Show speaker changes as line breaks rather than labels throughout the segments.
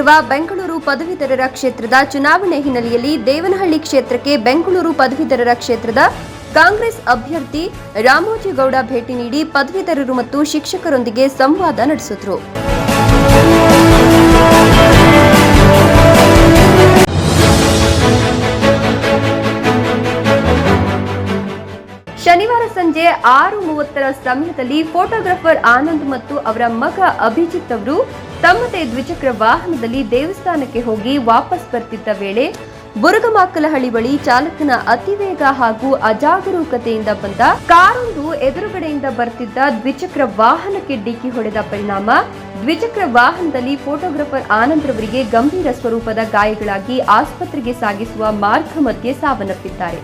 ನಡೆಯಲಿರುವ ಬೆಂಗಳೂರು ಪದವೀಧರರ ಕ್ಷೇತ್ರದ ಚುನಾವಣೆ ಹಿನ್ನೆಲೆಯಲ್ಲಿ ದೇವನಹಳ್ಳಿ ಕ್ಷೇತ್ರಕ್ಕೆ ಬೆಂಗಳೂರು ಪದವೀಧರರ ಕ್ಷೇತ್ರದ ಕಾಂಗ್ರೆಸ್ ಅಭ್ಯರ್ಥಿ ರಾಮೋಜಿಗೌಡ ಭೇಟಿ ನೀಡಿ ಪದವೀಧರರು ಮತ್ತು ಶಿಕ್ಷಕರೊಂದಿಗೆ ಸಂವಾದ ನಡೆಸಿದ್ರು. ಸಂಜೆ ಆರು ಮೂವತ್ತರ ಸಮಯದಲ್ಲಿ ಫೋಟೋಗ್ರಾಫರ್ ಆನಂದ್ ಮತ್ತು ಅವರ ಮಗ ಅಭಿಜಿತ್ ಅವರು ತಮ್ಮದೇ ದ್ವಿಚಕ್ರ ವಾಹನದಲ್ಲಿ ದೇವಸ್ಥಾನಕ್ಕೆ ಹೋಗಿ ವಾಪಸ್ ಬರ್ತಿದ್ದ ವೇಳೆ ಬುರುಗಮಾಕಲಹಳ್ಳಿ ಬಳಿ ಚಾಲಕನ ಅತಿವೇಗ ಹಾಗೂ ಅಜಾಗರೂಕತೆಯಿಂದ ಬಂದ ಕಾರೊಂದು ಎದುರುಗಡೆಯಿಂದ ಬರ್ತಿದ್ದ ದ್ವಿಚಕ್ರ ವಾಹನಕ್ಕೆ ಡಿಕ್ಕಿ ಹೊಡೆದ ಪರಿಣಾಮ ದ್ವಿಚಕ್ರ ವಾಹನದಲ್ಲಿ ಫೋಟೋಗ್ರಾಫರ್ ಆನಂದ್ ರವರಿಗೆ ಗಂಭೀರ ಸ್ವರೂಪದ ಗಾಯಗಳಾಗಿ ಆಸ್ಪತ್ರೆಗೆ ಸಾಗಿಸುವ ಮಾರ್ಗ ಮಧ್ಯೆ ಸಾವನ್ನಪ್ಪಿದ್ದಾರೆ.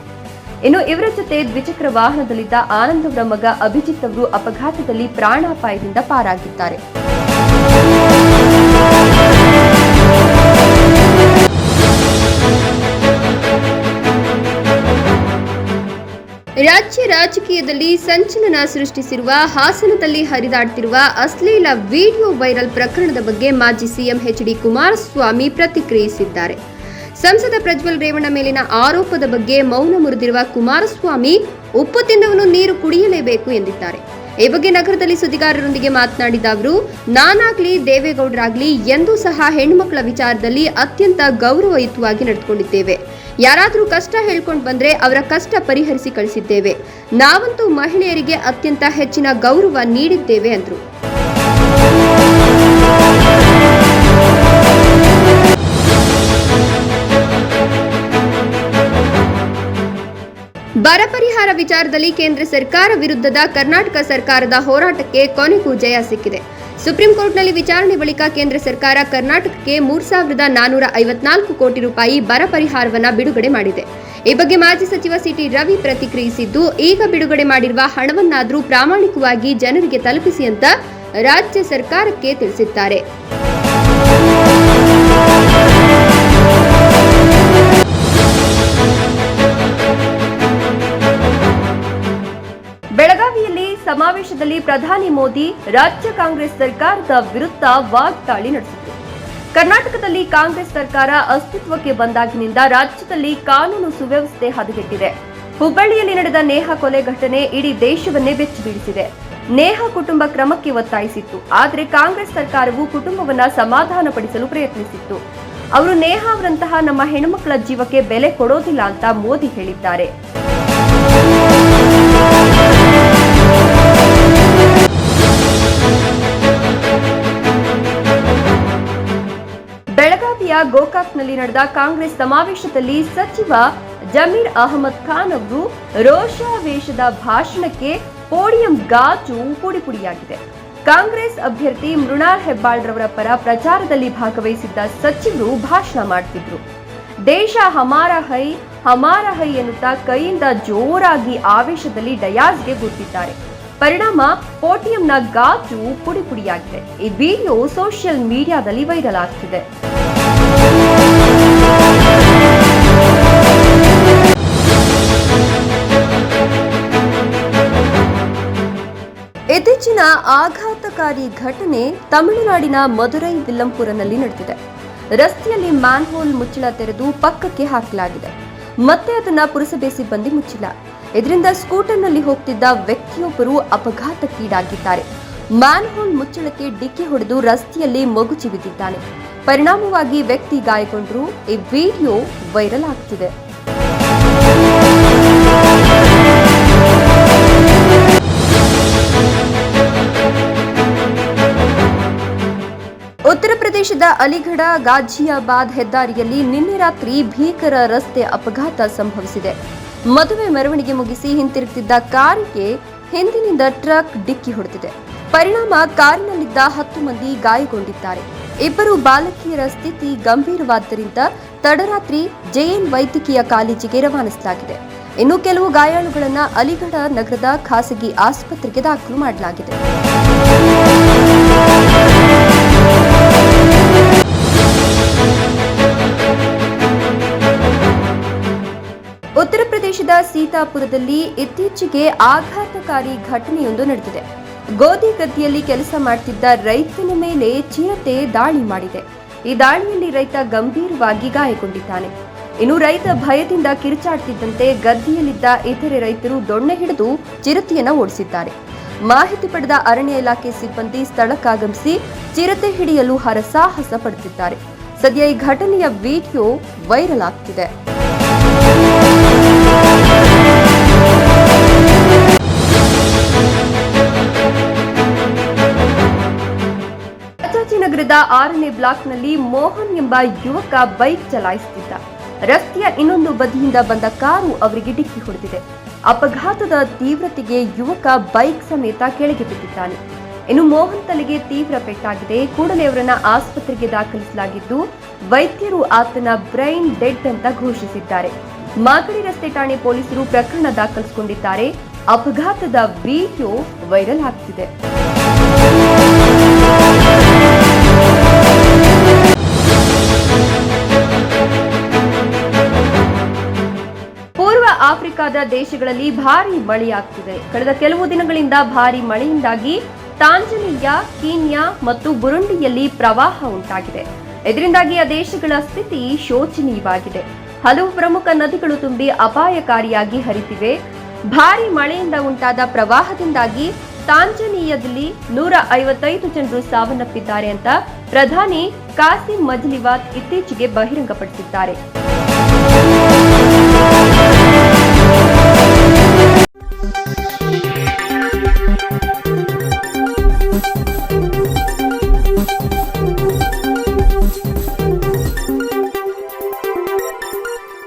ಇನ್ನು ಇವರ ಜೊತೆ ದ್ವಿಚಕ್ರ ವಾಹನದಲ್ಲಿದ್ದ ಆನಂದ್ ಅವರ ಮಗ ಅಭಿಜಿತ್ ಅವರು ಅಪಘಾತದಲ್ಲಿ ಪ್ರಾಣಾಪಾಯದಿಂದ ಪಾರಾಗಿದ್ದಾರೆ. ರಾಜ್ಯ ರಾಜಕೀಯದಲ್ಲಿ ಸಂಚಲನ ಸೃಷ್ಟಿಸಿರುವ ಹಾಸನದಲ್ಲಿ ಹರಿದಾಡ್ತಿರುವ ಅಶ್ಲೀಲ ವಿಡಿಯೋ ವೈರಲ್ ಪ್ರಕರಣದ ಬಗ್ಗೆ ಮಾಜಿ ಸಿಎಂ ಎಚ್ ಡಿ ಕುಮಾರಸ್ವಾಮಿ ಪ್ರತಿಕ್ರಿಯಿಸಿದ್ದಾರೆ. ಸಂಸದ ಪ್ರಜ್ವಲ್ ರೇವಣ್ಣ ಮೇಲಿನ ಆರೋಪದ ಬಗ್ಗೆ ಮೌನ ಮುರಿದಿರುವ ಕುಮಾರಸ್ವಾಮಿ ಉಪ್ಪು ತಿಂದವನು ನೀರು ಕುಡಿಯಲೇಬೇಕು ಎಂದಿದ್ದಾರೆ. ಈ ಬಗ್ಗೆ ನಗರದಲ್ಲಿ ಸುದ್ದಿಗಾರರೊಂದಿಗೆ ಮಾತನಾಡಿದ ಅವರು, ನಾನಾಗ್ಲಿ, ದೇವೇಗೌಡರಾಗ್ಲಿ ಎಂದೂ ಸಹ ಹೆಣ್ಣುಮಕ್ಕಳ ವಿಚಾರದಲ್ಲಿ ಅತ್ಯಂತ ಗೌರವಯುತವಾಗಿ ನಡೆದುಕೊಂಡಿದ್ದೇವೆ. ಯಾರಾದರೂ ಕಷ್ಟ ಹೇಳ್ಕೊಂಡು ಬಂದ್ರೆ ಅವರ ಕಷ್ಟ ಪರಿಹರಿಸಿ ಕಳಿಸಿದ್ದೇವೆ. ನಾವಂತೂ ಮಹಿಳೆಯರಿಗೆ ಅತ್ಯಂತ ಹೆಚ್ಚಿನ ಗೌರವ ನೀಡಿದ್ದೇವೆ ಅಂದರು. ಬರ ಪರಿಹಾರ ವಿಚಾರದಲ್ಲಿ ಕೇಂದ್ರ ಸರ್ಕಾರ ವಿರುದ್ಧದ ಕರ್ನಾಟಕ ಸರ್ಕಾರದ ಹೋರಾಟಕ್ಕೆ ಕೊನೆಗೂ ಜಯ ಸಿಕ್ಕಿದೆ. ಸುಪ್ರೀಂ ಕೋರ್ಟ್ನಲ್ಲಿ ವಿಚಾರಣೆ ಬಳಿಕ ಕೇಂದ್ರ ಸರ್ಕಾರ ಕರ್ನಾಟಕಕ್ಕೆ ಮೂರ್ ಸಾವಿರದ ನಾನೂರ ಐವತ್ನಾಲ್ಕು ಕೋಟಿ ರೂಪಾಯಿ ಬರ ಪರಿಹಾರವನ್ನು ಬಿಡುಗಡೆ ಮಾಡಿದೆ. ಈ ಬಗ್ಗೆ ಮಾಜಿ ಸಚಿವ ಸಿಟಿ ರವಿ ಪ್ರತಿಕ್ರಿಯಿಸಿದ್ದು, ಈಗ ಬಿಡುಗಡೆ ಮಾಡಿರುವ ಹಣವನ್ನಾದರೂ ಪ್ರಾಮಾಣಿಕವಾಗಿ ಜನರಿಗೆ ತಲುಪಿಸಿ ಅಂತ ರಾಜ್ಯ ಸರ್ಕಾರಕ್ಕೆ ತಿಳಿಸಿದ್ದಾರೆ. ಬೆಳಗಾವಿಯಲ್ಲಿ ಸಮಾವೇಶದಲ್ಲಿ ಪ್ರಧಾನಿ ಮೋದಿ, ರಾಜ್ಯ ಕಾಂಗ್ರೆಸ್ ಸರ್ಕಾರದ ವಿರುದ್ಧ ವಾಗ್ದಾಳಿ ನಡೆಸಿದರು ಕರ್ನಾಟಕದಲ್ಲಿ ಕಾಂಗ್ರೆಸ್ ಸರ್ಕಾರ ಅಸ್ತಿತ್ವಕ್ಕೆ ಬಂದಾಗಿನಿಂದ ರಾಜ್ಯದಲ್ಲಿ ಕಾನೂನು ಸುವ್ಯವಸ್ಥೆ ಹದಗೆಟ್ಟಿದೆ. ಹುಬ್ಬಳ್ಳಿಯಲ್ಲಿ ನಡೆದ ನೇಹ ಕೊಲೆ ಘಟನೆ ಇಡೀ ದೇಶವನ್ನೇ ಬೆಚ್ಚಿಬೀಳಿಸಿದೆ ನೇಹ ಕುಟುಂಬ ಕ್ರಮಕ್ಕೆ ಒತ್ತಾಯಿಸಿತ್ತು. ಆದರೆ ಕಾಂಗ್ರೆಸ್ ಸರ್ಕಾರವು ಕುಟುಂಬವನ್ನ ಸಮಾಧಾನಪಡಿಸಲು ಪ್ರಯತ್ನಿಸಿತ್ತು. ಅವರು ನೇಹ ಅವರಂತಹ ನಮ್ಮ ಹೆಣ್ಣುಮಕ್ಕಳ ಜೀವಕ್ಕೆ ಬೆಲೆ ಕೊಡೋದಿಲ್ಲ ಅಂತ ಮೋದಿ ಹೇಳಿದ್ದಾರೆ. ಬೆಳಗಾವಿಯ ಗೋಕಾಕ್ನಲ್ಲಿ ನಡೆದ ಕಾಂಗ್ರೆಸ್ ಸಮಾವೇಶದಲ್ಲಿ ಸಚಿವ ಜಮೀರ್ ಅಹಮದ್ ಖಾನ್ ಅವರು ರೋಷಾವೇಶದ ಭಾಷಣಕ್ಕೆ ಪೋಡಿಯಂ ಗಾಜು ಪುಡಿಪುಡಿಯಾಗಿದೆ. ಕಾಂಗ್ರೆಸ್ ಅಭ್ಯರ್ಥಿ ಮೃಣಾಲ್ ಹೆಬ್ಬಾಳ್ರವರ ಪರ ಪ್ರಚಾರದಲ್ಲಿ ಭಾಗವಹಿಸಿದ್ದ ಸಚಿವರು ಭಾಷಣ ಮಾಡ್ತಿದ್ರು. ದೇಶ ಹಮಾರ ಹೈ ಹಮಾರ ಹೈ ಎನ್ನುತ್ತಾ ಕೈಯಿಂದ ಜೋರಾಗಿ ಆವೇಶದಲ್ಲಿ ಡಯಾಸ್ಗೆ ಗುರುತಿದ್ದಾರೆ. ಪರಿಣಾಮ ಪೋಟಿಯಂನ ಗಾಜು ಪುಡಿ ಪುಡಿಯಾಗಿದೆ. ಈ ವಿಡಿಯೋ ಸೋಷಿಯಲ್ ಮೀಡಿಯಾದಲ್ಲಿ ವೈರಲ್ ಆಗ್ತಿದೆ. ಇತ್ತೀಚಿನ ಆಘಾತಕಾರಿ ಘಟನೆ ತಮಿಳುನಾಡಿನ ಮಧುರೈ ವಿಲ್ಲಂಪುರನಲ್ಲಿ ನಡೆದಿದೆ. ರಸ್ತೆಯಲ್ಲಿ ಮ್ಯಾನ್ಹೋಲ್ ಮುಚ್ಚಳ ತೆರೆದು ಪಕ್ಕಕ್ಕೆ ಹಾಕಲಾಗಿದೆ. ಮತ್ತೆ ಅದನ್ನ ಪುರಸಭೆ ಸಿಬ್ಬಂದಿ ಮುಚ್ಚಿಲ್ಲ ಇದರಿಂದ ಸ್ಕೂಟರ್ನಲ್ಲಿ ಹೋಗ್ತಿದ್ದ ವ್ಯಕ್ತಿಯೊಬ್ಬರು ಅಪಘಾತಕ್ಕೀಡಾಗಿದ್ದಾರೆ. ಮ್ಯಾನ್ ಹೋಲ್ ಮುಚ್ಚಳಕ್ಕೆ ಡಿಕ್ಕಿ ಹೊಡೆದು ರಸ್ತೆಯಲ್ಲಿ ಮಗುಚಿ ಬಿದ್ದಿದ್ದಾನೆ ಪರಿಣಾಮವಾಗಿ ವ್ಯಕ್ತಿ ಗಾಯಗೊಂಡರು. ಈ ವಿಡಿಯೋ ವೈರಲ್ ಆಗ್ತಿದೆ. ಅಲಿಗಢ ಗಾಜಿಯಾಬಾದ್ ಹೆದ್ದಾರಿಯಲ್ಲಿ ನಿನ್ನೆ ರಾತ್ರಿ ಭೀಕರ ರಸ್ತೆ ಅಪಘಾತ ಸಂಭವಿಸಿದೆ. ಮದುವೆ ಮೆರವಣಿಗೆ ಮುಗಿಸಿ ಹಿಂತಿರುಗುತ್ತಿದ್ದ ಕಾರಿಗೆ ಹಿಂದಿನಿಂದ ಟ್ರಕ್ ಡಿಕ್ಕಿ ಹೊಡೆದಿದೆ. ಪರಿಣಾಮ ಕಾರಿನಲ್ಲಿದ್ದ ಹತ್ತು ಮಂದಿ ಗಾಯಗೊಂಡಿದ್ದಾರೆ. ಇಬ್ಬರು ಬಾಲಕಿಯರ ಸ್ಥಿತಿ ಗಂಭೀರವಾದ್ದರಿಂದ ತಡರಾತ್ರಿ ಜೆಎನ್ ವೈದ್ಯಕೀಯ ಕಾಲೇಜಿಗೆ ರವಾನಿಸಲಾಗಿದೆ. ಇನ್ನು ಕೆಲವು ಗಾಯಾಳುಗಳನ್ನು ಅಲಿಗಢ ನಗರದ ಖಾಸಗಿ ಆಸ್ಪತ್ರೆಗೆ ದಾಖಲು ಮಾಡಲಾಗಿದೆ. ಉತ್ತರ ಪ್ರದೇಶದ ಸೀತಾಪುರದಲ್ಲಿ ಇತ್ತೀಚೆಗೆ ಆಘಾತಕಾರಿ ಘಟನೆಯೊಂದು ನಡೆದಿದೆ. ಗೋಧಿ ಗದ್ದೆಯಲ್ಲಿ ಕೆಲಸ ಮಾಡ್ತಿದ್ದ ರೈತನ ಮೇಲೆ ಚಿರತೆ ದಾಳಿ ಮಾಡಿದೆ. ಈ ದಾಳಿಯಲ್ಲಿ ರೈತ ಗಂಭೀರವಾಗಿ ಗಾಯಗೊಂಡಿದ್ದಾನೆ. ಇನ್ನು ರೈತ ಭಯದಿಂದ ಕಿರುಚಾಡ್ತಿದ್ದಂತೆ ಗದ್ದೆಯಲ್ಲಿದ್ದ ಇತರೆ ರೈತರು ದೊಣ್ಣೆ ಹಿಡಿದು ಚಿರತೆಯನ್ನು ಓಡಿಸಿದ್ದಾರೆ. ಮಾಹಿತಿ ಪಡೆದ ಅರಣ್ಯ ಇಲಾಖೆ ಸಿಬ್ಬಂದಿ ಸ್ಥಳಕ್ಕಾಗಮಿಸಿ ಚಿರತೆ ಹಿಡಿಯಲು ಹರಸಾಹಸ ಪಡುತ್ತಿದ್ದಾರೆ. ಸದ್ಯ ಈ ಘಟನೆಯ ವಿಡಿಯೋ ವೈರಲ್ ಆಗ್ತಿದೆ. ರಾಜಾಜಿನಗರದ ಆರನೇ ಬ್ಲಾಕ್ನಲ್ಲಿ ಮೋಹನ್ ಎಂಬ ಯುವಕ ಬೈಕ್ ಚಲಾಯಿಸುತ್ತಿದ್ದ. ರಸ್ತೆಯ ಇನ್ನೊಂದು ಬದಿಯಿಂದ ಬಂದ ಕಾರು ಅವರಿಗೆ ಡಿಕ್ಕಿ ಹೊಡೆದಿದೆ. ಅಪಘಾತದ ತೀವ್ರತೆಗೆ ಯುವಕ ಬೈಕ್ ಸಮೇತ ಕೆಳಗೆ ಬಿದ್ದಿದ್ದಾನೆ. ಇನ್ನು ಮೋಹನ್ ತಲೆಗೆ ತೀವ್ರ ಪೆಟ್ಟಾಗಿದೆ. ಕೂಡಲೇ ಅವರನ್ನ ಆಸ್ಪತ್ರೆಗೆ ದಾಖಲಿಸಲಾಗಿದ್ದು, ವೈದ್ಯರು ಆತನ ಬ್ರೈನ್ ಡೆಡ್ ಅಂತ ಘೋಷಿಸಿದ್ದಾರೆ. ಮಾಗಡಿ ರಸ್ತೆ ಠಾಣೆ ಪೊಲೀಸರು ಪ್ರಕರಣ ದಾಖಲಿಸಿಕೊಂಡಿದ್ದಾರೆ. ಅಪಘಾತದ ವಿಡಿಯೋ ವೈರಲ್ ಆಗ್ತಿದೆ. ಆಫ್ರಿಕಾದ ದೇಶಗಳಲ್ಲಿ ಭಾರಿ ಮಳೆಯಾಗ್ತಿದೆ. ಕಳೆದ ಕೆಲವು ದಿನಗಳಿಂದ ಭಾರಿ ಮಳೆಯಿಂದಾಗಿ ತಾಂಜನಿಯಾ, ಕೀನ್ಯಾ ಮತ್ತು ಬುರುಂಡಿಯಲ್ಲಿ ಪ್ರವಾಹ ಉಂಟಾಗಿದೆ. ಇದರಿಂದಾಗಿ ಆ ದೇಶಗಳ ಸ್ಥಿತಿ ಶೋಚನೀಯವಾಗಿದೆ. ಹಲವು ಪ್ರಮುಖ ನದಿಗಳು ತುಂಬಿ ಅಪಾಯಕಾರಿಯಾಗಿ ಹರಿತಿವೆ. ಭಾರಿ ಮಳೆಯಿಂದ ಉಂಟಾದ ಪ್ರವಾಹದಿಂದಾಗಿ ತಾಂಜನೀಯದಲ್ಲಿ ನೂರ ಐವತ್ತೈದು ಜನರು ಸಾವನ್ನಪ್ಪಿದ್ದಾರೆ ಅಂತ ಪ್ರಧಾನಿ ಕಾಸಿಂ ಮಜ್ಲಿವಾತ್ ಇತ್ತೀಚೆಗೆ ಬಹಿರಂಗಪಡಿಸಿದ್ದಾರೆ.